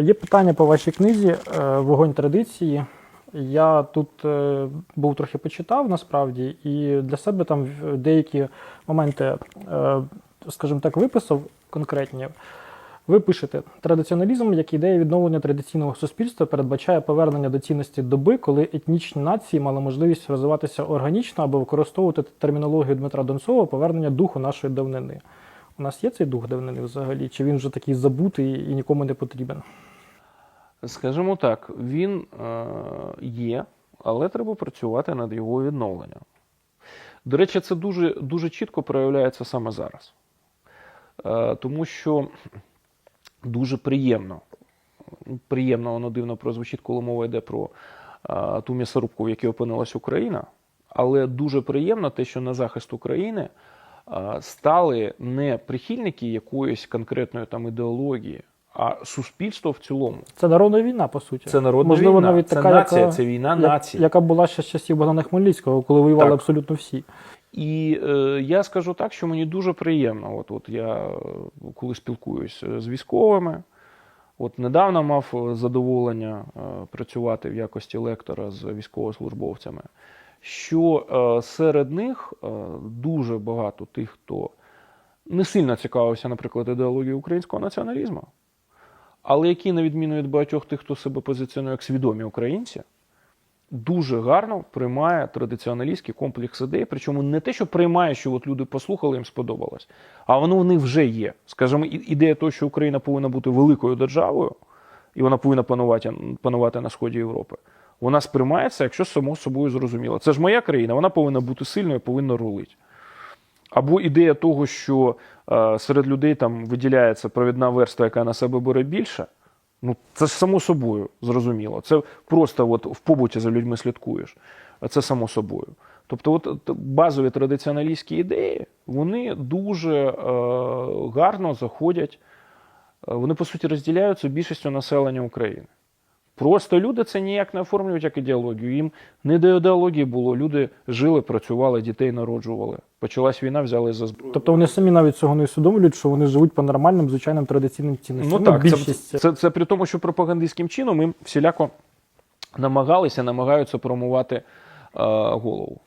Є питання по вашій книзі е, Вогонь традиції. Я тут е, був трохи почитав насправді, і для себе там деякі моменти, е, скажімо так, виписав конкретні. Ви пишете: традиціоналізм як ідея відновлення традиційного суспільства передбачає повернення до цінності доби, коли етнічні нації мали можливість розвиватися органічно або використовувати термінологію Дмитра Донцова повернення духу нашої давнини. У нас є цей дух давнини взагалі? Чи він вже такий забутий і нікому не потрібен? Скажімо так, він е, є, але треба працювати над його відновленням. До речі, це дуже, дуже чітко проявляється саме зараз. Е, тому що дуже приємно, приємно, воно дивно прозвучить, коли мова йде про е, ту м'ясорубку, в якій опинилась Україна. Але дуже приємно те, що на захист України стали не прихильники якоїсь конкретної там ідеології, а суспільство в цілому. Це народна війна, по суті. Це народна Можливо, війна, навіть це нація, яка, це війна нації. яка була ще з часів Богдана Хмельницького, коли воювали Так. абсолютно всі. І е, я скажу так, що мені дуже приємно. От, от я е, коли спілкуюсь е, з військовими, от недавно мав е, задоволення працювати в якості лектора з військовослужбовцями, що е, серед них е, дуже багато тих, хто не сильно цікавився, наприклад, ідеологією українського націоналізму, але які, на відміну від багатьох тих, хто себе позиціонує як свідомі українці, дуже гарно приймає традиціоналістський комплекс ідей. Причому не те, що приймає, що от люди послухали, їм сподобалось, а воно в них вже є. Скажімо, ідея того, що Україна повинна бути великою державою, і вона повинна панувати, панувати на сході Європи. Вона сприймається, якщо само собою зрозуміло. Це ж моя країна, вона повинна бути сильною, повинна рулити. Або ідея того, що е, серед людей там виділяється провідна верства, яка на себе бере більше. Ну, це ж само собою зрозуміло. Це просто от в побуті за людьми слідкуєш. Це само собою. Тобто, от базові традиціоналістські ідеї, вони дуже е, гарно заходять, е, вони по суті розділяються більшістю населення України. Просто люди це ніяк не оформлюють як ідеологію. Їм не до ідеології було. Люди жили, працювали, дітей народжували. Почалась війна, взяли за зброю. Тобто вони самі навіть цього не усвідомлюють, що вони живуть по нормальним, звичайним традиційним цінностям. Ну так, це, більшість. це, це при тому, що пропагандистським чином їм всіляко намагалися, намагаються промувати е, голову.